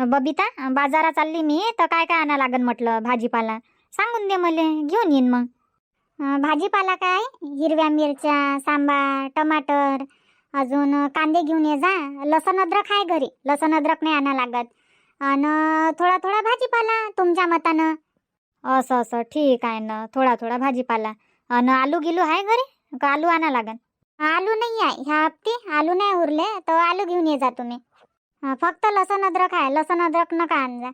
बबिता बाजारात चालली मी तर काय काय आणा लागन म्हटलं भाजीपाला? सांगून दे मले घेऊन येईन मग. भाजीपाला काय? हिरव्या मिरच्या सांबार टमाटर अजून कांदे घेऊन ये जा. लसण अद्रक आहे घरी लसण अद्रक नाही आणा लागत. आणि थोडा थोडा भाजीपाला तुमच्या मतानं. असं असं ठीक आहे ना थोडा थोडा भाजीपाला. आणि आलू गिलू आहे घरी? का आलू आणा लागन? आलू नाही आहे ह्या हप्ती आलू नाही उरले तर आलू घेऊन ये जा तुम्ही. फक्त लसण अद्रक आहे. लसण अद्रक नका आणजा.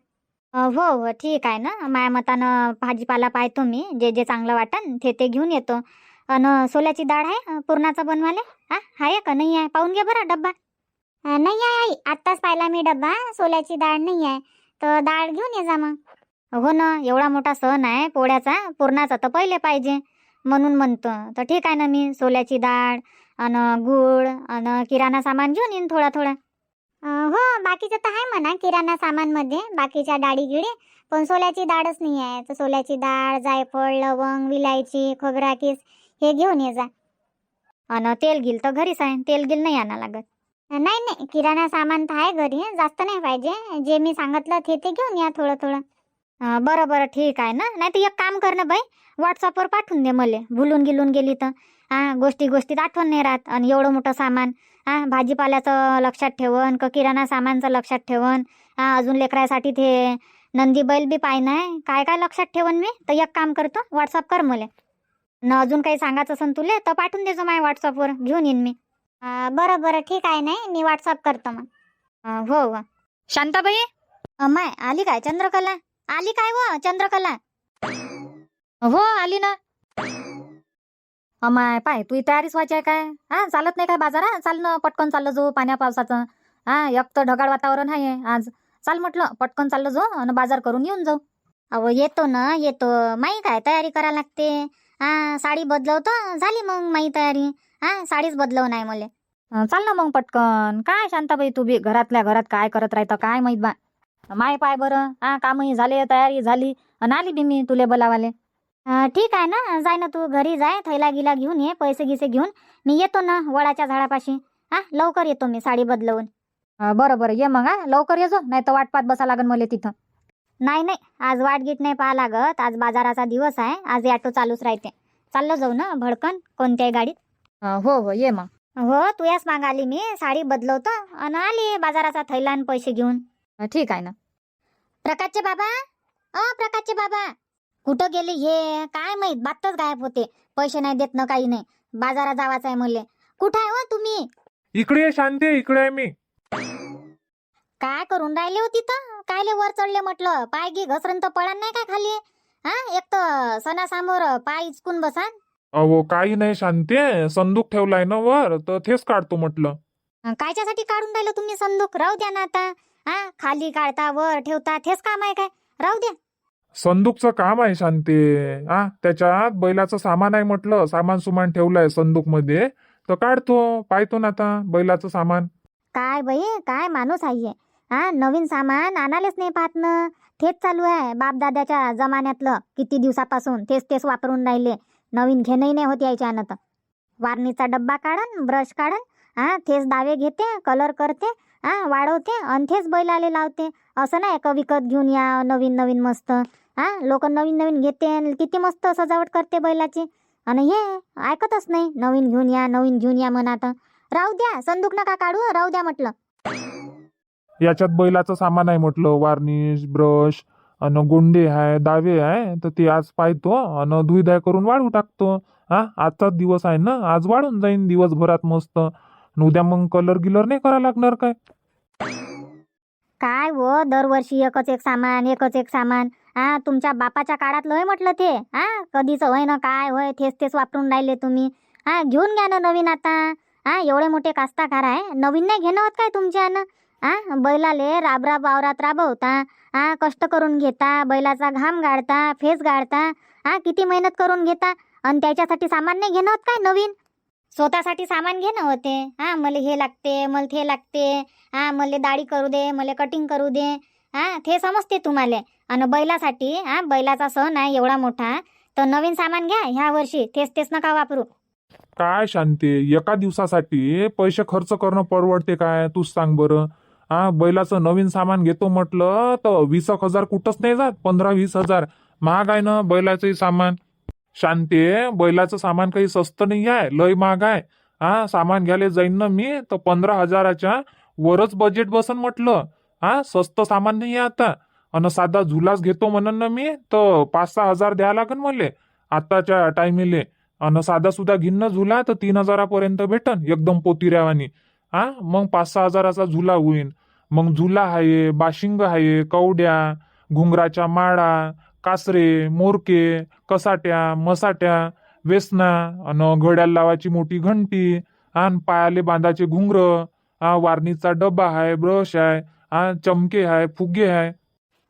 हो हो ठीक आहे ना. माझ्या मतानं भाजीपाला पाहतो मी जे जे चांगलं वाटन ते ते घेऊन येतो. अन सोल्याची डाळ आहे पुरणाचा बनवाले? हा आहे का? नाही आहे? पाहून घे बरं डब्बा. नाही आहे आई. आत्ताच पाहिला मी डब्बा. सोल्याची डाळ नाही आहे. तर डाळ घेऊन ये जा मग. हो ना एवढा मोठा सण आहे पोळ्याचा. पुरणाचा तर पहिले पाहिजे. म्हणून म्हणतो. तर ठीक आहे ना मी. सोल्याची डाळ अन गूळ अन किराणा सामान घेऊन येईन थोडा थोडा. हो बाकीचं तर आहे म्हणा किराणा सामानमध्ये बाकीच्या डाळी गिळी पण सोल्याची डाळच नाही आहे. तर सोल्याची डाळ जायफळ लवंग विलायची खोबरा किस हे घेऊन ये जा. अन तेल गिल तर घरीच आहे. तेल गिल नाही आणा लागत. नाही नाही. किराणा सामान तर आहे घरी. जास्त नाही पाहिजे. जे मी सांगितलं ते ते घेऊन या थोडं थोडं. अं, बरं बरं. ठीक आहे ना? नाही तर एक काम कर ना बाई. व्हॉट्सअपवर पाठवून दे मले. भुलून गिलून गेली तर. हा गोष्टी गोष्टीत आठवण नाही राहत. आणि एवढं मोठं सामान. हा भाजीपाल्याचं लक्षात ठेवन का किराणा सामानचं लक्षात ठेवन हा अजून लेकरासाठी ते नंदी बैल बी पाहिजे आहे. काय काय लक्षात ठेवन मी? तर एक काम करतो व्हॉट्सअप कर मले. न अजून काही सांगायचं असेल तुले तर पाठवून देजो माझ्या व्हॉट्सअपवर घेऊन येईन मी. बरं बरं ठीक आहे नाही मी व्हॉट्सअप करतो मग. हो हो. शांताबाई? अमाय आली काय? चंद्रकला? आली काय व चंद्रकला? हो आली ना. अमाय पाय तू तयारीच व्हायची आहे काय? हा चालत नाही काय बाजारा? चाल ना पटकन चाललं जो पाण्या पावसाचं. हा एक तर ढगाळ वातावरण आहे आज. चाल म्हटलं पटकन चाललं जो आणि बाजार करून येऊन जाऊ. अहो येतो ना येतो. माई काय तयारी करा लागते? हा साडी बदलवतो झाली मग माई तयारी. हा साडीच बदलव नाही मले. चाल ना मग पटकन. काय शांताबाई तू बी घरातल्या घरात काय करत राहतं काय माहीत बा? माय पाय बरं. हा कामही झाले तयारी झाली. आणि आली बी मी तुले बोलावाले. ठीक आहे ना. जाय ना तू घरी जाय. थैला गिला घेऊन ये पैसे गिसे घेऊन. मी येतो ना वडाच्या झाडापाशी. हा लवकर येतो मी साडी बदलवून. बरं बरं. ये मग हा. लवकर ये जो. नाही तर वाट पात बसा लागन मला तिथं. नाही नाही. आज वाट गीट नाही पाहा लागत. आज बाजाराचा दिवस आहे. आज ऑटो चालूच राहते. चाललो जाऊ ना भडकन. कोणत्याही गाडीत. हो हो. ये मग. हो तू याच माग आली मी. साडी बदलवतो. आणि आली बाजाराचा थैला आणि पैसे घेऊन. ठीक आहे ना. प्रकाशचे बाबा? अ प्रकाशचे बाबा. कुठं गेले हे? काय माहीत? बातच गायब होते. पैसे नाही देत ना काही नाही. बाजारात जावाचं आहे मले कुठं आहे हो तुम्ही? इकडे ये शांती. इकडे आहे मी. काय करून राहिले हो तिथं? कायले वर चढले म्हटलं? पाय गी घसरण तर पडा नाही काय खाली? हा? एक तर सणासमोर पाय इचकून बसा अहो काही नाही शांती. संदूक ठेवलाय ना वर तर तेच काढतो म्हटलं. कायच्यासाठी काढून राहिलं तुम्ही संदूक? राहू द्या ना आता. हा? खाली काढता वर ठेवता तेच काम आहे काय? राहू द्या. संदूकचं काम आहे शांती. हा त्याच्यात बैलाचं सामान आहे म्हटलं सामान सुमान ठेवलंय संदूकमध्ये तर काढतो पाहतो ना आता बैलाचं सामान. काय बाई काय माणूस आहे हा? नवीन सामान आणालेच नाही पाहत ना. तेच चालू आहे बापदाद्याच्या जमान्यातलं. किती दिवसापासून तेच तेच वापरून राहिले. नवीन घेणंही नाही होत यायच्या तर वारणीचा डब्बा काढन ब्रश काढन. हा तेच दावे घेते कलर करते. हा वाढवते आणि तेच बैलाले लावते. असं नाही का विकत घेऊन या नवीन नवीन मस्त. हा लोक नवीन नवीन घेते किती मस्त सजावट करते बैलाची. आणि हे ऐकतच नाही नवीन घेऊन या नवीन घेऊन या म्हणा आता. राहू द्या संदूक नका काढू राहू द्या म्हटलं. याच्यात बैलाचं सामान आहे म्हटलं वार्निश ब्रश अन गोंडे आहे दावे आहे तर ते आज पाहतो अन धुईधाय करून वाळू टाकतो. हा आजचाच दिवस आहे ना आज वाळून जाईन दिवसभरात मस्त. अन उद्या मग कलर गिलर नाही करा लागणार काय? काय हो दरवर्षी एकच एक सामान एकच एक सामान. हा तुमच्या बापाच्या काळात होय म्हटलं ते? हा कधीच होय ना काय होय तेच तेच वापरून राहिले तुम्ही. हा घेऊन घ्या ना नवीन आता. हा एवढे मोठे कास्ताकार आहे. नवीन नाही घेणं होत काय तुमच्यानं आ बैलाले राबराब वावरात राबवता. हा कष्ट करून घेता. बैलाचा घाम गाळता फेस गाळता हा किती मेहनत करून घेता. आणि त्याच्यासाठी सामान नाही घेणं होत काय नवीन? स्वतःसाठी सामान घेणं होते. हा मला हे लागते मला ते लागते. हा मला दाढी करू दे मला कटिंग करू दे. हा ते समजते तुम्हाला. आणि बैलासाठी हा बैलाचा सण आहे एवढा मोठा. तर नवीन सामान घ्या ह्या वर्षी तेच तेच नका वापरू. काय शांती एका दिवसासाठी पैसे खर्च करणं परवडते काय? तूच सांग बरं. हा बैलाचं नवीन सामान घेतो म्हटलं तर वीस एक हजार कुठंच नाही जात. पंधरा वीस हजार. महाग आहे ना बैलाचंही सामान? शांते बैलाचं सामान काही स्वस्त नाही आहे लय महाग आहे. हा सामान घ्यायला जाईन ना मी तर पंधरा हजाराच्या वरच बजेट बसन म्हटलं. हा स्वस्त सामान नाही आहे आता. आणि साधा झुलाच घेतो म्हणून ना मी तर पाच सहा हजार द्यावं लागन मले आत्ताच्या टायमिले आणि साधा सुद्धा घेईन झुला तर तीन हजारापर्यंत भेटन एकदम पोतिऱ्यावानी. हा मग पाच सहा हजाराचा झुला होईन. मग झुला आहे बाशिंग आहे कवड्या घुंगराच्या माळा कासरे मोरके कसाट्या मसाट्या वेसना आणि घड्याला लावायची मोठी घंटी आणि पायाले बांधाचे घुंगर हा वारणीचा डब्बा आहे ब्रश आहे हा चमके आहे फुगे आहे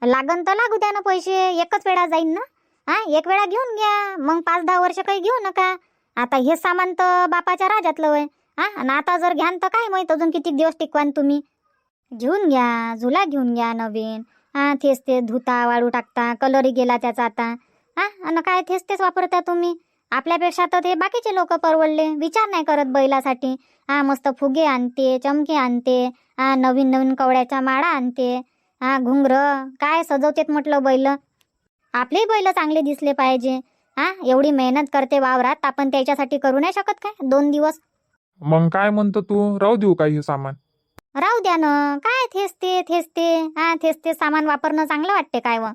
लागन तर लागू द्या ना पैसे एकच वेळा जाईन ना. हा एक वेळा घेऊन घ्या मग पाच दहा वर्ष काही घेऊ नका. आता हे सामान तर बापाच्या राजातलं वय हा आणि आता जर घ्यान तर काय माहीत अजून किती दिवस टिकवान तुम्ही? घेऊन घ्या झुला घेऊन घ्या नवीन. हा तेच ते धुता वाळू टाकता कलरही गेला त्याचा आता. हा आणि काय तेच तेच वापरता तुम्ही? आपल्यापेक्षा तर ते बाकीचे लोक परवडले. विचार नाही करत बैलासाठी. हा मस्त फुगे आणते चमके आणते हा नवीन नवीन कवड्याच्या माळा आणते हा घुंगर काय सजवतेत म्हटलं बैल? आपले बैल चांगले दिसले पाहिजे. हा एवढी मेहनत करते वावरात आपण त्याच्यासाठी करू नाही शकत काय? दोन दिवस. मग काय म्हणतो तू? राहू देऊ काय हे सामान? राहू द्या ना. काय थेच ते थेच ते. हा थेच ते सामान वापरणं चांगलं वाटते काय व?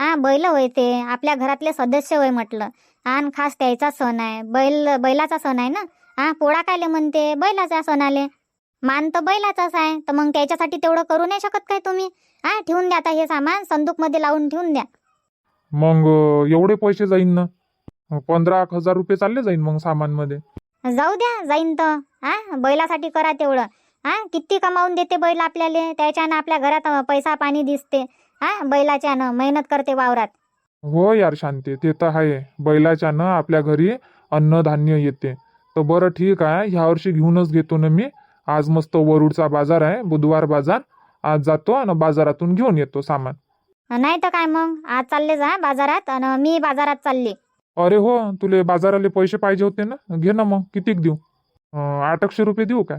हा बैल होय ते. आपल्या घरातले सदस्य होय म्हटलं. आणि खास त्याचा सण आहे. बैल बैलाचा सण आहे ना? हा पोळा कायले म्हणते? बैलाचा सण आले. मान तर बैलाचाच आहे. तर मग त्याच्यासाठी तेवढं करू नाही शकत काय तुम्ही? हा ठेवून द्या आता हे सामान संदूकमध्ये लावून ठेवून द्या. मग एवढे पैसे जाईन ना? पंधरा एक हजार रुपये चालले जाईन मग सामानमध्ये जाऊ द्या जाईन तर. हा बैलासाठी करा तेवढं. हा किती कमावून देते बैल आपल्याला? त्याच्यानं आपल्या घरात पैसा पाणी दिसते. हा बैलाच्यानं. मेहनत करते वावरात. हो यार शांती ते तर आहे. बैलाच्यानं आपल्या घरी अन्नधान्य येते. तर बरं ठीक आहे ह्या वर्षी घेऊनच घेतो ना मी. आज मस्त वरुडचा बाजार आहे बुधवार बाजार. आज जातो आणि बाजारातून घेऊन येतो सामान. नाही तर काय मग? आज चालले जा बाजारात आणि मी बाजारात चालली. अरे हो तुले बाजाराले पैसे पाहिजे होते ना? घे ना मग कितीक देऊ? अं, आठशे रुपये देऊ काय?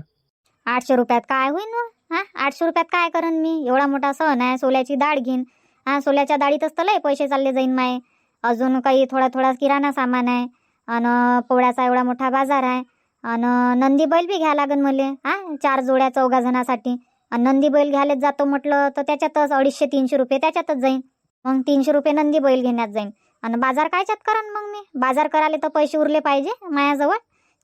आठशे रुपयात काय होईन व हा? आठशे रुपयात काय करन मी? एवढा मोठा सण आहे सोल्याची डाळ घेईन. हा सोल्याच्या डाळीतच तर लय पैसे चालले जाईन माय. अजून काही थोडा थोडा किराणा सामान आहे. आणि पोळ्याचा एवढा मोठा बाजार आहे. आणि नंदी बैल बी घ्या लागन मले हा चार जोड्या चौघा जणासाठी आणि नंदी बैल घ्यायलाच जातो म्हटलं तर त्याच्यातच अडीचशे तीनशे रुपये त्याच्यातच जाईन. मग तीनशे रुपये नंदी बैल घेण्यात जाईन. आणि बाजार कायच्यात करन मग मी? बाजार करायला तर पैसे उरले पाहिजे मायाजवळ.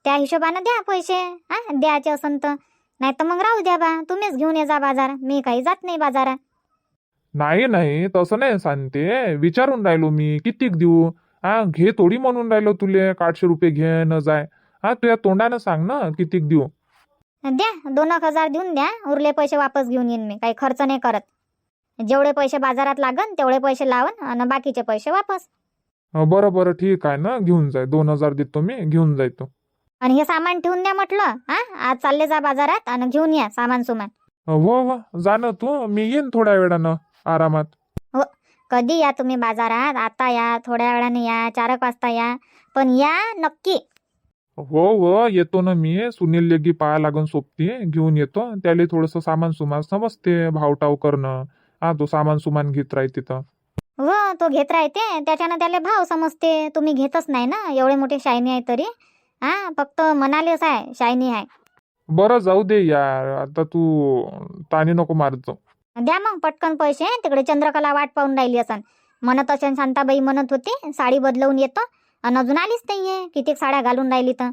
त्या हिशोबानं द्या पैसे हा द्यायचे असन तर. नाही तर मग राहू द्या बा तुम्हीच घेऊन ये जा बाजार. मी काही जात नाही बाजारात. नाही नाही तसं नाही सांगते. विचारून राहिलो मी कितीक देऊ? हा घे थोडी म्हणून राहिलो तुले आठशे रुपये घे न जाय. हा तुझ्या तोंडानं सांग ना कितीक देऊ? द्या दोन एक हजार देऊन द्या. उरले पैसे वापस घेऊन येईन मी काही खर्च नाही करत. जेवढे पैसे बाजारात लागन तेवढे पैसे लावन आणि बाकीचे पैसे वापस. बरं बरं ठीक आहे ना घेऊन जाय. दोन हजार देतो मी घेऊन जायतो. आणि हे सामान ठेवून द्या म्हटलं हा आज चालले जा बाजारात आणि घेऊन या सामान सुमान. हो हो जा ना तू मी येईन थोड्या वेळानं. आरामात. कधी या तुम्ही बाजारात? आता या थोड्या वेळाने या चार एक वाजता या. पण या नक्की. हो हो येतो ना मी. सुनील लेगी पाया लागून सोबती घेऊन येतो. त्याला थोडस सामान सुमान समजते भावटाव करणं. हा तो सामान सुमान घेत राही तिथं. हो तो घेत राहते. त्याच्यानं त्याला भाव समजते. तुम्ही घेतच नाही ना? एवढे मोठे शायनी आहे तरी. हा फक्त म्हणालेच आहे शायनी आहे. बरं जाऊ दे यार. आता तू ताणी नको मारतो द्या मग पटकन पैसे तिकडे चंद्रकला वाट पाहून राहिली असन. म्हणत असेल शांताबाई म्हणत होती साडी बदलवून येतो. आणि अजून आलीच नाहीये. किती साड्या घालून राहिली तर?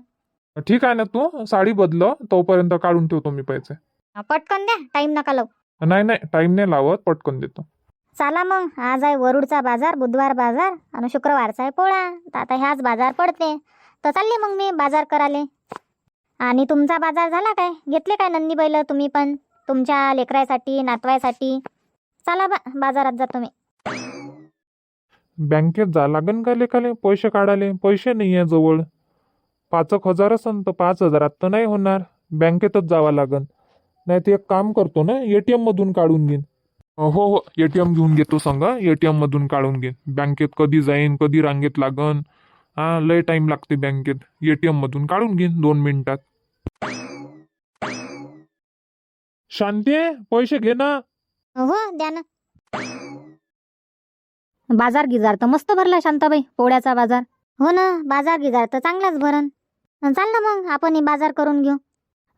ठीक आहे ना तू. साडी बदल. तोपर्यंत काढून ठेवतो मी पैसे. पटकन द्या. टाइम नका लावू. नाही नाही. टाइम नाही लावत. पटकन देतो. चला मग. आज आहे वरुडचा बाजार बुधवार बाजार आणि शुक्रवारचा आहे पोळा. तर आता ह्याच बाजार पडते. तर चालली मग मी बाजार कराले आणि तुमचा बाजार झाला काय? घेतले काय नंदी बैल तुम्ही पण? तुमच्या लेकरासाठी नातवायसाठी. चला बा बाजारात जा तुम्ही. बँकेत जा. लागन का लेखाले? पैसे काढाले. पैसे नाही आहे जवळ. पाच एक हजार असन तर पाच हजारात तर नाही होणार. बँकेतच जावं लागन. नाही ते एक काम करतो ना एटीएम मधून काढून घेईन. हो हो. एटीएम घेऊन घेतो संग. एटीएम मधून काढून घेईन. बँकेत कधी जाईन कधी रांगेत लागन. हा लय टाइम लागते बँकेत. एटीएम मधून काढून घेईन दोन मिनिटात. शांती पैसे घे ना. हो द्या ना. बाजार गिजार तर मस्त भरला शांताबाई पोळ्याचा बाजार. हो ना बाजार गिजार तर चांगलाच भरण. चाल ना मग आपण हे बाजार करून घेऊ.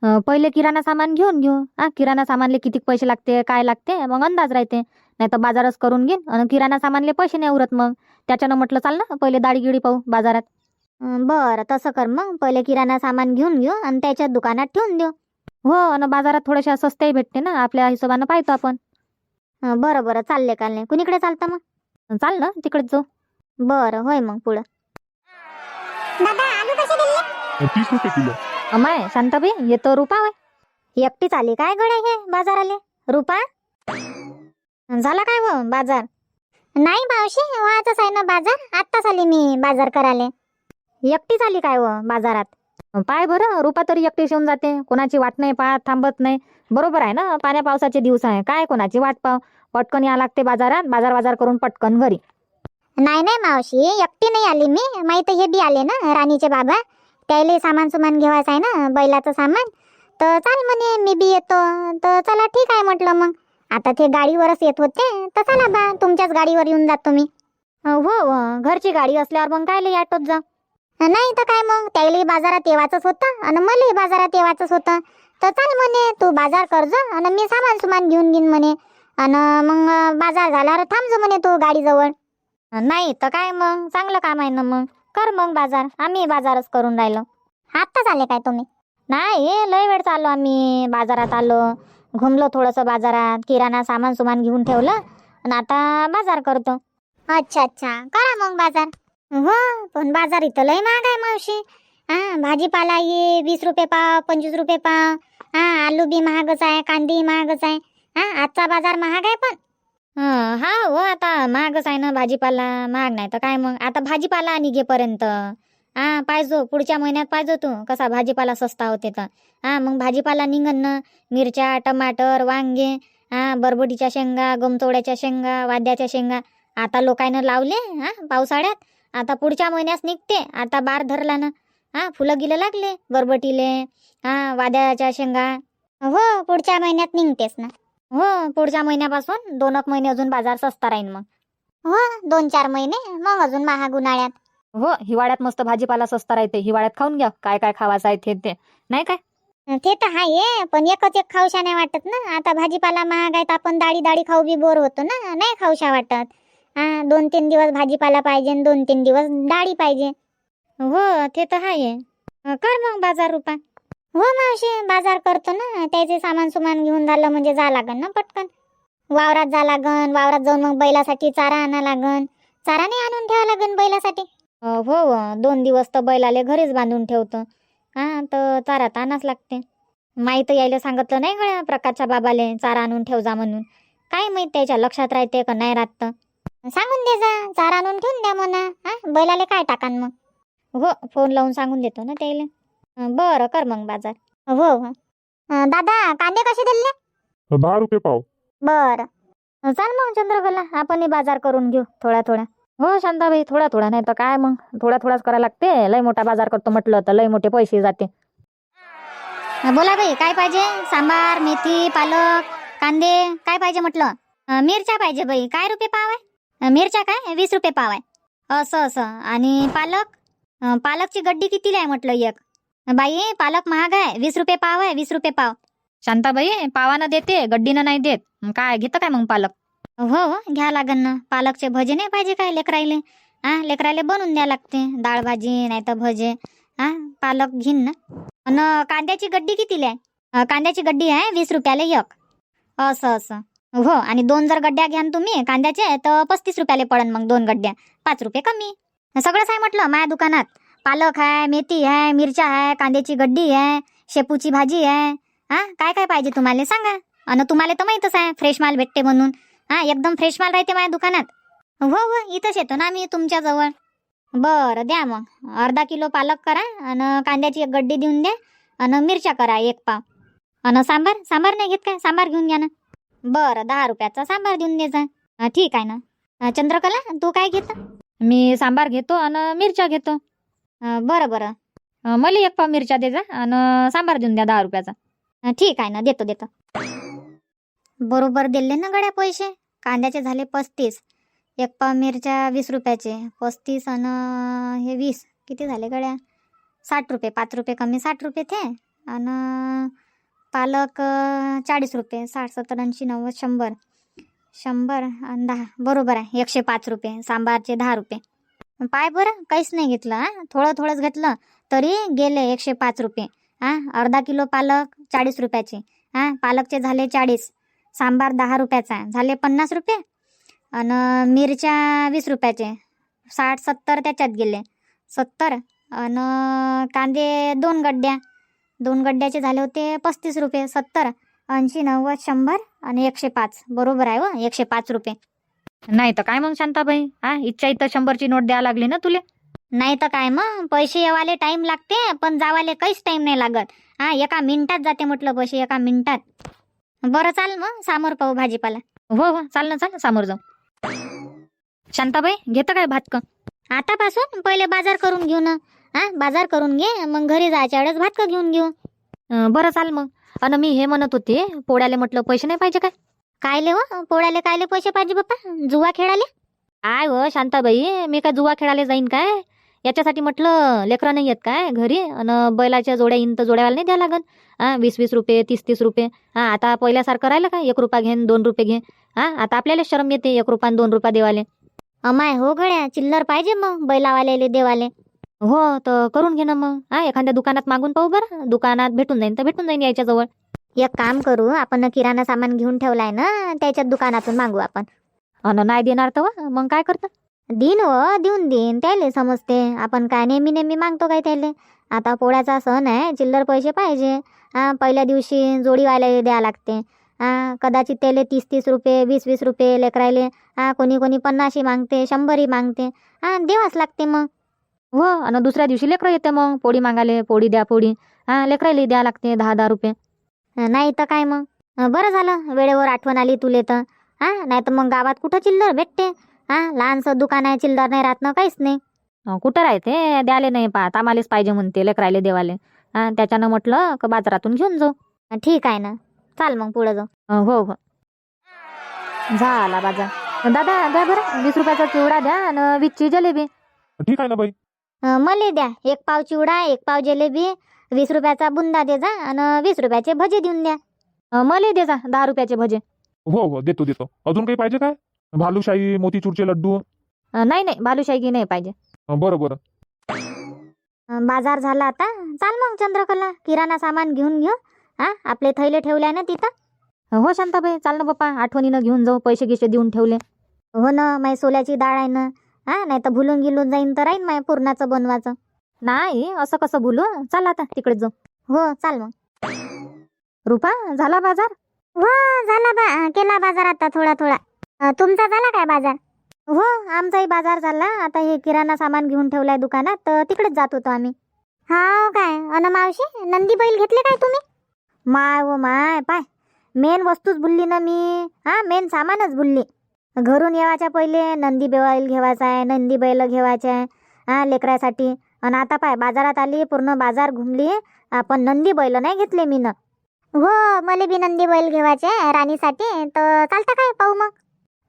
अं, पहिले किराणा सामान घेऊन घेऊ. हा किराणा सामानले किती पैसे लागते काय लागते मग अंदाज राहते. नाही तर बाजारच करून घेईन आणि किराणा सामानले पैसे नाही उरत मग. त्याच्यानं म्हटलं चाल ना पहिले दाढी गिडी पाहू बाजारात. अं, बरं तसं कर मग. पहिले किराणा सामान घेऊन घेऊ आणि त्याच्या दुकानात ठेवून देऊ. हो आणि बाजारात थोड्याशा स्वस्तही भेटते ना आपल्या हिशोबानं पाहतो आपण. बरं बरं चालले कालने कुणीकडे चालतं मग? चाल ना तिकडेच जाऊ. बरं होय मग पुढं. दादा आलू कसे दिले? तीस रुपये किलो. अमाय शांताबाई येतो रुपा होय. एकटीच आली काय गड्या हे बाजाराले? रुपा? झाला काय हो बाजार? नाही मावशी वाहतच आहे ना बाजार. आत्ताच आली मी बाजार करायला. एकटीच आली काय हो बाजारात? पाय बरं रुपा तरी एकटी येऊन जाते. कोणाची वाट नाही पाहत थांबत नाही. बरोबर आहे ना? पाण्या पावसाचे दिवस आहे. काय कोणाची वाट पाव पटकन या लागते बाजारात. बाजार बाजार करून पटकन घरी. नाही नाही मावशी. एकटी नाही आली मी. माहीत हे बी आले ना राणीचे बाबा. त्याले सामान सुमान घेवायचं आहे ना बैलाचं सामान. तर चाल म्हणे मी बी येतो. तर चला ठीक आहे म्हटलं मग. आता ते गाडीवरच येत होते. तर चला बा तुमच्याच गाडीवर येऊन जातो मी हो हो. घरची गाडी असल्यावर मग काय ऑटोत जा. नाही तर काय मग? त्याला बाजारात येवाचंच होतं आणि मलाही बाजारात येवाचंच होतं. तर चाल म्हणे तू बाजार करज आणि मी सामान सुमान घेऊन घेईन म्हणे. आणि मग बाजार झाल्यावर थांबजो म्हणे तू गाडीजवळ. नाही तर काय मग? चांगलं काम आहे ना मग. कर मग बाजार. आम्ही बाजारच करून राहिलो. आत्ताच आले काय तुम्ही? नाही लय वेळ चाललो आम्ही बाजारात आलो. घुमलो थोडंसं बाजारात किराणा सामान सुमान घेऊन ठेवलं. आणि आता बाजार करतो. अच्छा अच्छा. करा मग बाजार. हो पण बाजार इथं लय महाग आहे मावशी. हा भाजीपाला ये वीस रुपये पाव पंचवीस रुपये पाव. हा आलू बी महागच आहे कांदी महागच आहे. हा आजचा बाजार महाग आहे पण. हा हो आता महागच आहे ना भाजीपाला. महाग नाही तर काय मग? आता भाजीपाला निघेपर्यंत हा पाहिजो पुढच्या महिन्यात पाहिजो तू कसा भाजीपाला सस्ता होते तर. हा मग भाजीपाला निघन ना. मिरच्या टमाटर वांगे. हा बरबटीच्या शेंगा गमतोड्याच्या शेंगा वाद्याच्या शेंगा. आता लोकांना लावले हा पावसाळ्यात. आता पुढच्या महिन्यात निघते. आता बार धरला ना. हा फुलं गिलं लागले बरबटीले हा वाद्याच्या शेंगा. हो पुढच्या महिन्यात निघतेस ना. हो पुढच्या महिन्यापासून दोन एक महिने अजून बाजार सस्ता राहील मग. हो दोन चार महिने मग अजून महाग उन्हाळ्यात. हो हिवाळ्यात मस्त भाजीपाला सस्ता राहते. हिवाळ्यात खाऊन घ्या काय काय खावायचं आहे ते ते. नाही काय? ते तर आहे पण एकच एक खाऊशा नाही वाटत ना. आता भाजीपाला महाग आहे तर आपण दाडी दाडी खाऊ बी बोर होतो ना. नाही खाऊशा वाटत. हा दोन तीन दिवस भाजीपाला पाहिजे दोन तीन दिवस डाळी पाहिजे. हो ते तर आहे कर मग बाजार रुपा. हो मावशी बाजार करतो ना. त्याचे सामान सुमान घेऊन झालं म्हणजे जा लागन ना पटकन. वावरात जा लागन वावरात जाऊन मग बैलासाठी चारा आणा लागन. चारा नाही आणून ठेवा लागन बैलासाठी. हो हो, दोन दिवस तर बैलाले घरीच बांधून ठेवतो. हा तर चारा तर आणाच लागते. माहीत यायला सांगितलं नाही गळ्या प्रकाशच्या बाबाले चारा आणून ठेव जा म्हणून. काय माहीत त्याच्या लक्षात राहते का नाही राहत. सांगून दे जा चारा आणून ठेवून द्या म्हणा. हा बैलाले काय टाकान मग? हो फोन लावून सांगून देतो ना त्याला. बरं कर मग बाजार. हो हो. दादा कांदे कसे दिले? दहा रुपये पाव. बरं. चाल मग चंद्रकला आपणही बाजार करून घेऊ थोडा थोडा. हो शांताबाई थोडा थोडा नाही तर काय मग? थोडा थोडाच करायला लागते. लय मोठा बाजार करतो म्हटलं तर लय मोठे पैसे जाते. बोला बाई काय पाहिजे? सांबार मेथी पालक कांदे काय पाहिजे म्हटलं? मिरच्या पाहिजे बाई. काय रुपये पाव आहे? मिरच्या काय? वीस रुपये पाव आहे. असं असं. आणि पालक? पालकची गड्डी कितीला आहे म्हटलं एक? बाई पालक महाग आहे. वीस रुपये पाव आहे वीस रुपये पाव. शांताबाई पावानं देते गड्डीनं नाही देत. काय घेतं काय मग पालक? हो हो घ्या लागन ना. पालकचे भजे नाही पाहिजे काय लेकरायले? हा लेकरायले बनवून द्या लागते. डाळ भाजी नाही तर भजे. हा पालक घेईन ना. अन कांद्याची गड्डी कितीला आहे? कांद्याची गड्डी आहे वीस रुपयाला एक. असं असं. हो आणि दोन जर गड्ड्या घ्यान तुम्ही कांद्याचे तर पस्तीस रुपयाला पडन मग दोन गड्ड्या. पाच रुपये कमी. सगळंच आहे म्हटलं माझ्या दुकानात. पालक आहे मेथी आहे मिरच्या आहे कांद्याची गड्डी आहे शेपूची भाजी आहे. हा काय काय पाहिजे तुम्हाला सांगा. अन तुम्हाला तर माहीतच आहे फ्रेश माल भेटते म्हणून. हा एकदम फ्रेश माल राहते माझ्या दुकानात. हो हो इथंच येतो ना मी तुमच्या जवळ. बरं द्या मग. अर्धा किलो पालक करा आणि कांद्याची एक गड्डी देऊन द्या. आणि मिरच्या करा एक पाव. आणि सांबार सांबार नाही घेत काय? सांबार घेऊन घ्या ना. बरं दहा रुपयाचा सांबार देऊन द्यायचा अं, ठीक आहे ना. चंद्रकला तू काय घेत? मी सांबार घेतो आणि मिरच्या घेतो. बरं बरं. मला एक पाव मिरच्या दे जा आणि सांबार देऊन द्या दहा रुपयाचा. ठीक आहे ना देतो देतो. बरोबर दिले ना गड्या पैसे? कांद्याचे झाले पस्तीस. एक पाव मिरच्या वीस रुपयाचे. पस्तीस आणि हे वीस. किती झाले गड्या? साठ रुपये पाच रुपये कमी साठ रुपये ते आणि पालक चाळीस रुपये साठ सत्तर ऐंशी नव्वद शंभर. शंभर आणि दहा. बरोबर आहे. एकशे पाच रुपये. सांबारचे दहा रुपये. पाय बरं. काहीच नाही घेतलं हां? थोडं थोडंच घेतलं तरी गेले एकशे पाच रुपये. हां? अर्धा किलो पालक चाळीस रुपयाचे. हां? पालकचे झाले चाळीस. सांबार दहा रुपयाचा. झाले पन्नास रुपये. आणि मिरच्या वीस रुपयाचे. साठ सत्तर त्याच्यात गेले. सत्तर. आणि कांदे दोन गड्ड्या. दोन गड्ड्याचे झाले होते पस्तीस रुपये सत्तर ऐंशी नव्वद शंभर आणि एकशे पाच. बरोबर आहे व एकशे पाच रुपये. नाही तर काय मग शांताबाई? हा इच्छा इथं शंभरची नोट द्यावं लागली ना तुले? नाही तर काय मग? पैसे येवाले टाइम लागते पण जावाले काहीच टाइम नाही लागत. हा एका मिनिटात जाते म्हटलं पैसे एका मिनिटात. बरं चाल मग समोर पाहू भाजीपाला. हो हो चाल ना चाल समोर जाऊ. शांताबाई घेतं काय भातक आतापासून पहिले बाजार करून घेऊ ना. हा बाजार करून घे मग घरी जायच्या वेळेस भात का घेऊन घेऊ. बरं चाल मग. अन मी हे म्हणत होते पोळ्याले म्हटलं पैसे नाही पाहिजे काय? कायले हो? पोळ्याले कायले पैसे पाहिजे बाप्पा? जुवा खेळाले? काय हो शांताबाई मी काय जुवा खेळायला जाईन काय? याच्यासाठी म्हटलं लेकरं नाही येत काय घरी? आणि बैलाच्या जोड्या येईन तर जोड्यावाला नाही द्या लागन. हा वीस वीस रुपये तीस तीस रुपये. हा आता पहिल्यासारखं राहिलं का एक रुपया घेन दोन रुपये घे हा आता आपल्याला शरम येते एक रुपया आणि दोन रुपया देवाले. अमाय हो गड्या चिल्लर पाहिजे मग बैलावाले देवाले. हो तर करून घे ना मग. हा एखाद्या दुकानात मागून पाहू बरं. दुकानात भेटून जाईन तर भेटून जाईन यायच्या जवळ एक काम करू आपण किराणा सामान घेऊन ठेवलाय ना त्याच्यात दुकानातून मागू आपण. अन नाही देणार तर मग काय करता? दिन व देऊन देईन त्याले समजते. आपण काय नेहमी नेहमी मागतो काय त्याले? आता पोळ्याचा सण आहे चिल्लर पैसे पाहिजे. हा पहिल्या दिवशी जोडीवायला द्या लागते. हा कदाचित त्याले तीस तीस रुपये वीस वीस रुपये लेकरायले. हा कोणी कोणी पन्नाशी मागते शंभरही मागते. हा देवाच लागते मग. हो आणि दुसऱ्या दिवशी लेकरं येते मग पोळी मागाले पोळी द्या पोळी. हा लेकरायला द्या लागते दहा दहा रुपये नाही तर काय मग? बरं झालं वेळेवर आठवण आली तुले तर. हा नाही तर मग गावात कुठं चिल्लर भेटते? हा लहानसं दुकान आहे चिल्लर नाही राहत ना काहीच नाही. कुठं राहते? द्याले नाही पाहत आम्हालाच पाहिजे म्हणते लेकरायले देवाले. हा त्याच्यानं म्हटलं का बाजारातून घेऊन जाऊ. ठीक आहे ना. चाल मग पुढं जाऊ. हो हो. झाला बाजार. दादा द्या बरं वीस रुपयाचा चिवडा द्या आणि वीसची जलेबी. ठीक आहे ना बाई. मले द्या. एक पाव चिवडा एक पाव जिलेबी वीस रुपयाचा बुंदा दे जा आणि वीस रुपयाचे भजे देऊन द्या. मला दे जा दहा रुपयाचे भजे. हो हो देतो देतो. अजून काही पाहिजे काय? भालूशाही मोतीचूरचे लड्डू? नाही नाही बालुशाही घी नाही पाहिजे. बरं बरं. बाजार झाला आता. चाल मग चंद्रकला. किराणा सामान घेऊन घेऊ हा आपले थैले ठेवले ना तिथं? हो शांताबाई चाल ना बाप्पा. आठवणीनं घेऊन जाऊ पैसे गिसे देऊन ठेवले. हो ना माय सोल्याची डाळ आहे ना. हा नाही तर भुलून गिलून जाईन तर राहीन माय पूर्णाचं बनवाचं नाही असं कसं बोलू? चल आता तिकडे जाऊ. हो चाल मग. रुपा झाला बाजार? हो झाला बा केला बाजार आता थोडा थोडा. तुमचा झाला काय बाजार? हो आमचाही बाजार झाला. आता हे किराणा सामान घेऊन ठेवलाय दुकानात तर तिकडेच जात होतो आम्ही. हा काय? अन मावशी नंदी बैल घेतले काय तुम्ही? माय व माय पाय. मेन वस्तूच भुलली ना मी. हा मेन सामानच भुलली. घरून येवायच्या पहिले नंदी बैल घेवायचा आहे नंदी बैल घेवायचे आहे हा लेकरासाठी. आणि आता पाय बाजारात आली पूर्ण बाजार घुमली पण नंदी बैल नाही घेतले मी ना हो मला बी नंदी बैल घेवायचे आहे राणीसाठी. तर चालतं काय पाहू मग.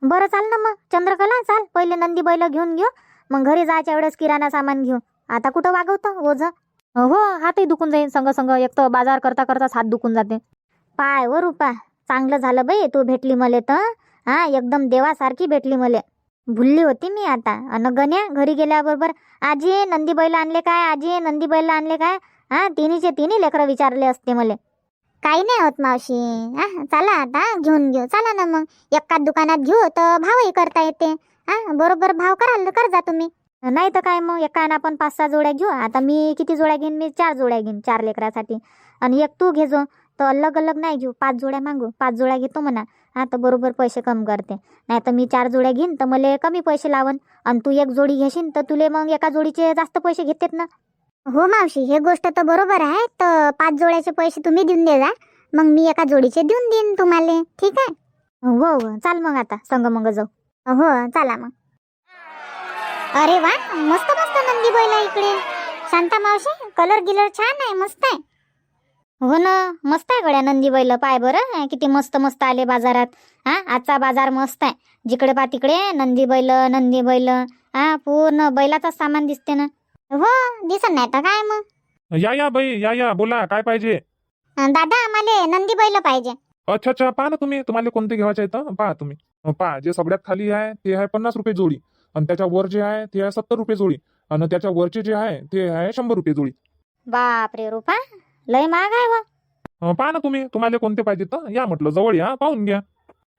बरं चाल ना मग. चंद्रकला चाल. पहिले नंदी बैल घेऊन घेऊ. मग घरी जायच्या वेळेस किराणा सामान घेऊ. आता कुठं वागवतं ओझ? हो हातही दुखून जाईन संग संग. एक तर बाजार करता करताच हात दुखून जाते. पाय व रुपा चांगलं झालं बाई तू भेटली मले तर. हा एकदम देवासारखी भेटली मले. भुलली होती मी आता. अन गण्या घरी गेल्याबरोबर आजी नंदी बैल आणले काय? आजी नंदी बैल आणले काय? हा तिन्हीचे तिन्ही लेकरं विचारले असते मले. काही नाही होत मावशी. हा चला आता घेऊन घेऊ. चला ना मग. एकाच दुकानात घेऊ तर भावही करता येते. हा बरोबर भाव कराल कर जा तुम्ही. नाही तर काय मग? एकानं आपण पाच सहा जोड्या घेऊ. आता मी किती जोड्या घेईन? मी चार जोड्या घेईन चार लेकरासाठी. आणि एक तू घेजो तर अलग अलग नाही घेऊ. पाच जोड्या मागू. पाच जोड्या घेतो म्हणा. हा तर बरोबर पैसे कम करते. नाही तर मी चार जोड्या घेईन तर मला कमी पैसे लावन. आणि तू एक जोडी घेशील तर तुले मग एका जोडीचे जास्त पैसे घेतात ना. हो मावशी हे गोष्ट तर बरोबर आहे. तर पाच जोड्याचे पैसे तुम्ही देऊन दे जा. मग मी एका जोडीचे देऊन देईन तुम्हाला. ठीक आहे? हो हो. चाल मग आता. संग मग जाऊ. हो चला मग. अरे वा मस्त मस्त नंदी बैल इकडे. शांता मावशी कलर गिलर छान आहे. मस्त आहे. हो ना मस्त आहे गड्या नंदी बैल पाय बरं. किती मस्त मस्त आले बाजारात. हा आजचा बाजार मस्त आहे. जिकडे पा तिकडे नंदी बैल नंदी बैल. हा पूर्ण बैलाचाच सामान दिसते ना. हो दिसत नाही तर काय मग? या या बाई या या बोला काय पाहिजे? अं, दादा आम्हाला नंदी बैल पाहिजे. अच्छा अच्छा पहा ना तुम्ही तुम्हाला कोणते घ्यायचे आहेत पहा तुम्ही. अं, पहा जे सगळ्यात खाली आहे ते आहे पन्नास रुपये जोडी. आणि त्याच्या वर जे आहे ते आहे सत्तर रुपये जोडी. आणि त्याच्या वरचे जे आहे ते आहे शंभर रुपये जोडी. बापरे रुपा. लय महाग आहे वा अं, पहा ना तुम्ही तुम्हाला कोणते पाहिजे तर या म्हटलं जवळ या पाहून घ्या.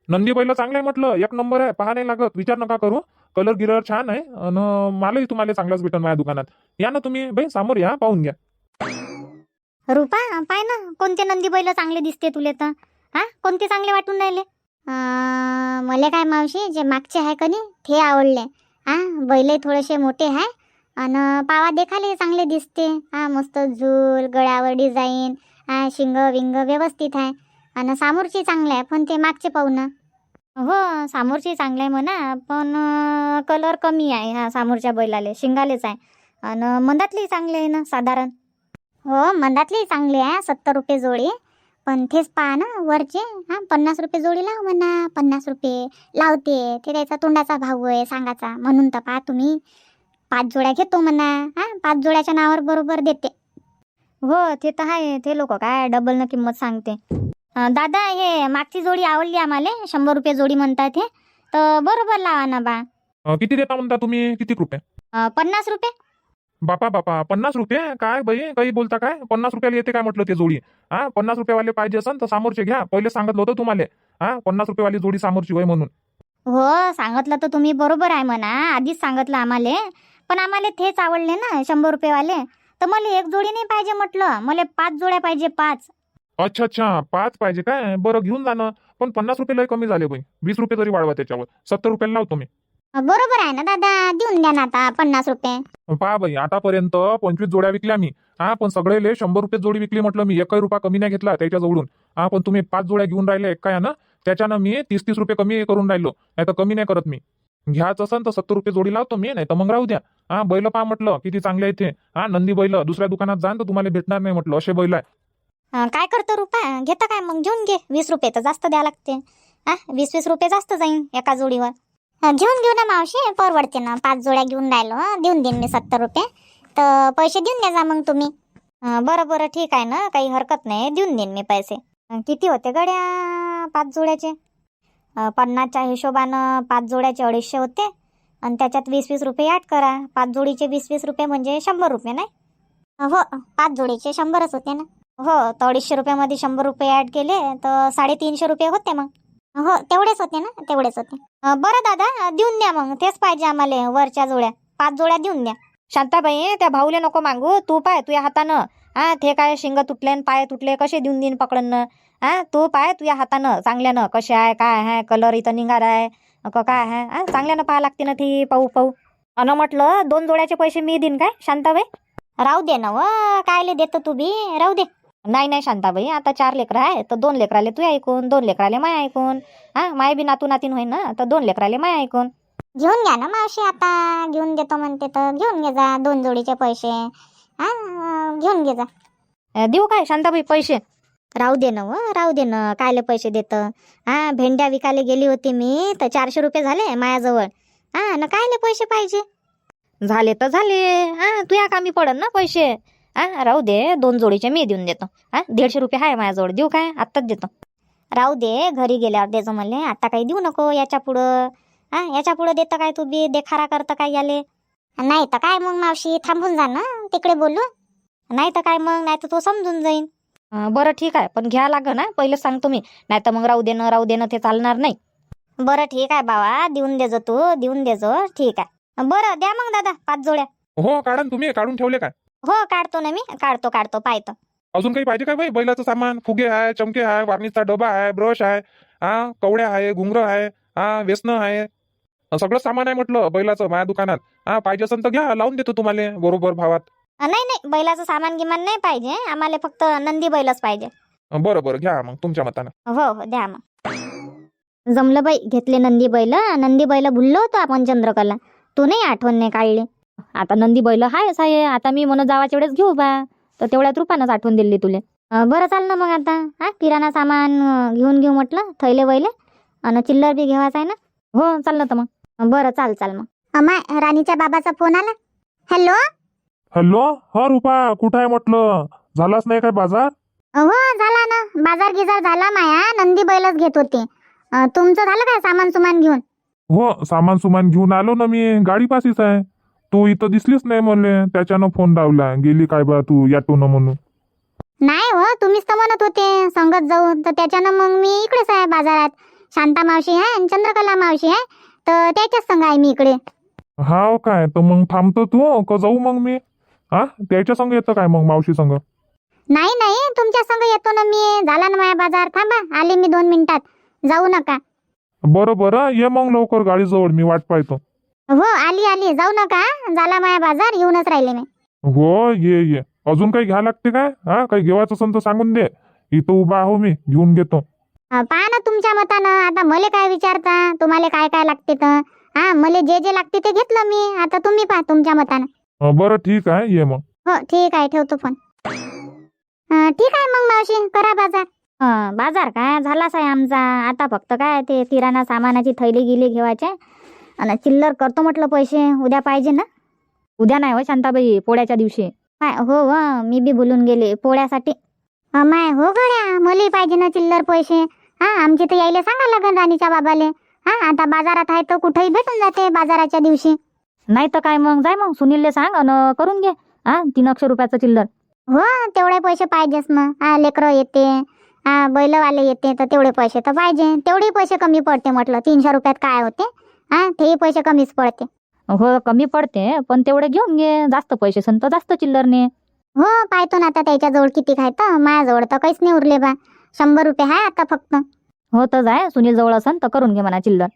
नंदी बैल चांगलं आहे म्हटलं एक नंबर आहे पहा नाही लागत विचार नका करू. कलर गिलर छान आहे आणि मालही तुम्हाला चांगलाच भेटेल माझ्या दुकानात. या ना तुम्ही बाई समोर या पाहून घ्या. रुपा पाय ना कोणते नंदी बैल चांगले दिसते तुले तर? हा कोणते चांगले वाटून राहिले? अं, मले काय मावशी जे मागचे आहे कनी ते आवडले. हा बैल थोडेसे मोठे आहे आणि पावा देखाले चांगले दिसते. हा मस्त झूल गळ्यावर डिझाईन हा शिंग विंग व्यवस्थित आहे. आणि सामोरची चांगले आहे पण ते मागचे पाहू ना हो सामोरची चांगलं आहे म्हणा पण कलर कमी आहे हा सामोरच्या बैलाले. शिंगालेच आहे. आणि मंदातली चांगले आहे ना साधारण? हो मंदातली चांगले आहे सत्तर रुपये जोडी. पण तेच पहा ना वरचे हा पन्नास रुपये जोडी लाव म्हणा पन्नास रुपये लावते. ते त्याचा तोंडाचा भाव आहे सांगाचा म्हणून तर पहा तुम्ही. पाच जोड्या घेतो म्हणा. हा पाच जोड्याच्या नावावर बरोबर देते. हो ते तर आहे. ते लोक काय डबल न किंमत सांगते. दादा हे मागची जोडी आवडली आम्हाला? शंभर रुपये जोडी म्हणतात हे. तर बरोबर लावा ना बा. अं, किती देता म्हणता तुम्ही? किती रुपये? अं, पन्नास रुपये. बापा बापा पन्नास रुपये? काय बाई? काही बोलता काय? पन्नास रुपयाला येते काय म्हटलं ते जोडी? हा पन्नास रुपयेवाले पाहिजे असेल तर समोरचे घ्या. पहिले सांगितलं होतं तुम्हाला. हा पन्नास रुपयेवाली जोडी समोरची होय म्हणून. हो सांगितलं तर तुम्ही बरोबर आहे म्हणा. आधीच सांगितलं आम्हाला. पण आम्हाला तेच आवडले ना शंभर रुपयेवाले. तर मला एक जोडी नाही पाहिजे म्हटलं. मला पाच जोड्या पाहिजे पाच. अच्छा अच्छा. पाच पाहिजे काय? बरं घेऊन जाणं पण पन्नास रुपये लय कमी झाले बाई. वीस रुपये तरी वाढवा त्याच्यावर. सत्तर रुपयाला लावतो मी. बरोबर आहे ना दादा? देऊन द्या ना आता पन्नास रुपये. पहा बाई आतापर्यंत पंचवीस जोड्या विकल्या मी. हा पण सगळेले शंभर रुपये जोडी विकली म्हटलं मी. एकही रुपया कमी नाही घेतला त्याच्या जवळून. हा पण तुम्ही पाच जोड्या घेऊन राहिले एक काय ना? त्याच्यानं मी तीस तीस रुपये कमी करून राहिलो. नाही तर कमी नाही करत मी. घ्यायचं असेल तर सत्तर रुपये जोडी लावतो मी नाही तर मग राहू द्या. हा बैल पहा म्हटलं किती चांगले आहे ते हा नंदी बैल दुसऱ्या दुकानात जाण तर तुम्हाला भेटणार नाही म्हटलं असे बैल आहे. अं, काय करतो रुपा? घेता काय? मग घेऊन घे. वीस रुपये तर जास्त द्या लागते. हा वीस वीस रुपये जास्त जाईन एका जोडीवर. अं, घेऊन घेऊ ना मावशी परवडते ना. पाच जोड्या घेऊन राहिलो हं, देऊन देईन मी सत्तर रुपये. तर पैसे देऊन द्या जा मग तुम्ही. अं, बरं बरं ठीक आहे ना काही हरकत नाही. देऊन देईन मी पैसे. अं, किती होते गड्या? पाच जोड्याचे? पन्नासच्या हिशोबानं पाच जोड्याचे अडीचशे होते. आणि त्याच्यात वीस वीस रुपये ॲड करा. पाच जोडीचे वीस वीस रुपये म्हणजे शंभर रुपये नाही? हो पाच जोडीचे शंभरच होते ना? हो तर अडीचशे रुपयामध्ये शंभर रुपये ॲड केले तर साडेतीनशे रुपये होते मग. हो तेवढेच होते ना? तेवढेच होते. बरं दादा देऊन द्या मग. तेच पाहिजे आम्हाला वरच्या जोड्या. पाच जोड्या देऊन द्या. शांताबाई त्या भाऊले नको मागू. तू पाय तुझ्या हातानं. हा ते काय शिंग तुटले पाय तुटले कसे देऊन देईन पकडन? हा तू पाय तुझ्या हातानं चांगल्यानं कसे आहे काय आहे कलर इथं निघार आहे क- काय आहे हा चांगल्यानं पाहा लागते ना ती पाहू पाहू. अन म्हटलं दोन जोड्याचे पैसे मी देईन काय शांताबाई? राहू दे ना व कायले देतो तू बी राहू दे. नाही नाही शांताबाई आता चार लेकरं आहे तर दोन लेकराले तू ऐकून दोन लेकराले माय ऐकून हा माय बी नातू नातीन होईन ना तर दोन लेकराले माय ऐकून. घेऊन घ्या ना मावशी आता घेऊन देतो म्हणते तर घेऊन घे जा दोन जोडीचे पैसे हा घेऊन घे जा. अं, देऊ काय शांताबाई पैसे? राहू दे ना व राहू दे ना कायले पैसे देत? हा भेंड्या विकायला गेली होती मी तर चारशे रुपये झाले मायाजवळ. हा ना कायले पैसे पाहिजे? झाले तर झाले. हा तुया कामी पडन ना पैसे. हा राहू दे दोन जोडीचे मी देऊन देतो. हा दीडशे रुपये आहे माझ्याजवळ देऊ काय? आत्ताच देतो. राहू दे घरी गेल्यावर देजो म्हणले आता काही देऊ नको याच्या पुढं. हा याच्या पुढं देतं काय तू बी? देखारा करतं काय याले? नाही तर काय मग मावशी थांबून जा ना तिकडे बोलू. नाही तर काय मग नाही तर तो समजून जाईन. बरं ठीक आहे पण घ्या लाग ना पहिलं सांगतो मी नाही तर मग राहू देणं राहू देणं ते चालणार नाही. बरं ठीक आहे बाबा देऊन देजो तू देऊन देजो ठीक आहे. बरं द्या मग दादा पाच जोड्या. हो काढा ना तुम्ही काढून ठेवले काय? हो काढतो ना मी काढतो काढतो पाहतो. अजून काही पाहिजे काय बाई बैलाचं सामान फुगे आहे चमके आहे वार्निशचा डबा आहे ब्रश आहे हा कवड्या आहे घुंगर आहे हा व्यसन आहे. सगळं सामान आहे म्हटलं बैलाचं माझ्या दुकानात. हा पाहिजे असेल तर घ्या लावून देतो तुम्हाला बरोबर भावात. नाही नाही बैलाचं सामान गिमान नाही पाहिजे आम्हाला फक्त नंदी बैलच पाहिजे. बरं बरं घ्या मग तुमच्या मतानं. हो हो द्या मग. जमलं बाई घेतले नंदी बैल. नंदी बैल भुललो होतो आपण चंद्रकला. तू नाही आठवण नाही काढली. आता नंदी बैल हायच आहे. आता मी म्हणून जावाच्या वेळेस घेऊ बा. तर तेवढ्यात रुपानंच आठवण दिली तुले. अं, बरं चाल ना मग आता. हा किराणा सामान अं, घेऊन घेऊ म्हटलं थैले वैले आणि चिल्लर बी घेवायचं आहे ना? हो चाललं तर मग. बरं चाल चाल मग. अमाय राणीच्या बाबाचा फोन आला. हॅलो? हॅलो? हा रुपा कुठं आहे म्हटलं? झालाच नाही काय बाजार? हो झाला ना. बाजार गिजार झाला माया. नंदी बैलच घेत होते. अं, तुमचं झालं काय सामान सुमान घेऊन? हो सामान सुमान घेऊन आलो ना मी. गाडी पाशीच आहे. तू इथं दिसलीच नाही मला. त्याच्यानं फोन लावला. गेली काय बा तू? याटून म्हणून. नाही हो तुम्हीच तर म्हणत होते. संगत जाऊ. तर त्याच्यानं मग मी इकडेच आहे बाजारात. शांता मावशी आहे आणि चंद्रकला मावशी आहे. तर त्याच्याच संग आहे मी इकडे. हाव काय? तर मग थांबतो तू. का जाऊ मग मी. हा? त्याच्या संग येतं काय मग मावशी संग? नाही नाही. तुमच्या संग येतो ना मी. झाला ना माझा बाजार. थांबा. आले मी दोन मिनिटात. जाऊ नका. बरं बरं. ये मग लवकर गाडीजवळ. मी वाट पाहतो. हो आली आली. जाऊ नका. झाला माझा बाजार. येऊनच राहिले मी. हो ये ये. अजून काही घ्या लागते काय? हा? काही घेवायचं असेल तर सांगून दे. इथं उभा आहो मी. घेऊन घेतो. अं, पहा ना तुमच्या मतानं. आता मले काय विचारता? तुम्हाला काय काय लागते तर? हा मले जे जे लागते ते घेतलं मी. आता तुम्ही पहा तुमच्या मतानं. अं, बरं ठीक आहे ये मग. हो ठीक आहे ठेवतो फोन. अं, ठीक आहे मग मावशी करा बाजार. हं, बाजार काय? झालाच आहे आमचा. आता फक्त काय ते किराणा सामानाची थैली गिली घेवायचे. आणि चिल्लर करतो म्हटलं पैसे. उद्या पाहिजे ना? उद्या नाही हो शांताबाई पोळ्याच्या दिवशी. काय हो हो मी बी बोलून गेले. पोळ्यासाठी. अमाय हो गड्या मले पाहिजे ना चिल्लर पैसे. हा आमचे तर यायले सांगा लागन राणीच्या बाबाले. हा आता बाजारात आहे तर कुठेही भेटून जाते बाजाराच्या दिवशी. नाही तर काय मग? जाय मग सुनीलले सांग अन करून घे. हा तीन अक्षर रुपयाचं चिल्लर. हो तेवढे पैसे पाहिजेच ना. हा लेकरं येते. हा बैलवाले येते तर तेवढे पैसे तर पाहिजे. तेवढे पैसे कमी पडते म्हटलं. तीनशे रुपयात काय होते? हा तेही पैसे कमीच पडते. हो कमी पडते पण तेवढे घेऊन घे. जास्त पैसे सन तर जास्त चिल्लर ने हो पाहतो ना आता त्याच्याजवळ किती काय तर. माझ्याजवळ तर काहीच नाही उरले बा. शंभर रुपये आहे आता फक्त. हो तर जाय. सुनील जवळ असन तर करून घे म्हणा चिल्लर.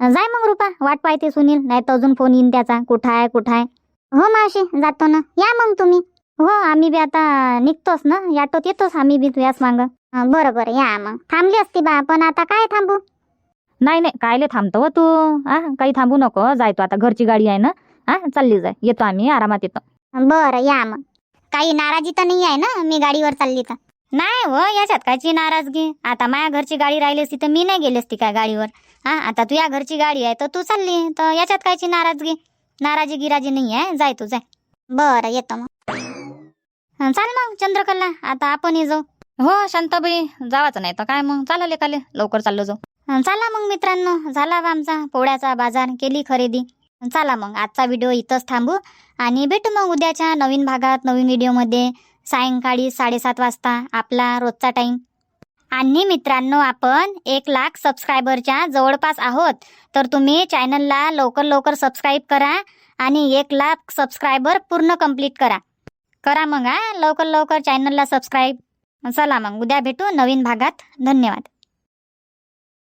जाय मग रुपा वाट पाहते सुनील नाही तर अजून फोन येईन त्याचा. कुठं आहे कुठं आहे हो मावशी जातो ना. या मग तुम्ही. हो आम्ही बी आता निघतोच ना. याटोत येतोच आम्ही बी तुझ्याच मांग. बरं बरं या मग. थांबली असती बा पण आता काय थांबू? नाही नाही कायले थांबतो हो तू. हा काही थांबू नको. जाय तू आता घरची गाडी आहे ना? हा चालली जाय. येतो आम्ही आरामात येतो. बरं या मग. काही नाराजी तर नाही आहे ना? मी गाडीवर चालली तर. नाही हो याच्यात कायची नाराजगी. आता माझ्या घरची गाडी राहिली असती तर मी नाही गेली असती काय गाडीवर? हा आता तुझ्या घरची गाडी आहे तर तू चालली. तर याच्यात कायची नाराजगी. नाराजी गिराजी नाही आहे. जाय तू जाय. बरं येतो मग. चाल मग चंद्रकला. आता आपणही जाऊ. हो शांताबाई. जावाचं नाही तर काय मग? चाला लेकाले लवकर चाललो जाऊ. चला मग मित्रांनो. झाला बा आमचा पोळ्याचा बाजार केली खरेदी. चला मग आजचा व्हिडिओ इथंच थांबू. आणि भेटू मग उद्याच्या नवीन भागात नवीन व्हिडिओमध्ये. सायंकाळी साडेसात वाजता आपला रोजचा टाईम आणि मित्रांनो आपण एक लाख सबस्क्रायबरच्या जवळपास आहोत. तर तुम्ही चॅनलला लवकर लवकर सबस्क्राईब करा आणि एक लाख सबस्क्रायबर पूर्ण कंप्लीट करा. करा मग हा. लवकर लवकर चॅनलला सबस्क्राईब चला मग उद्या भेटू नवीन भागात. धन्यवाद.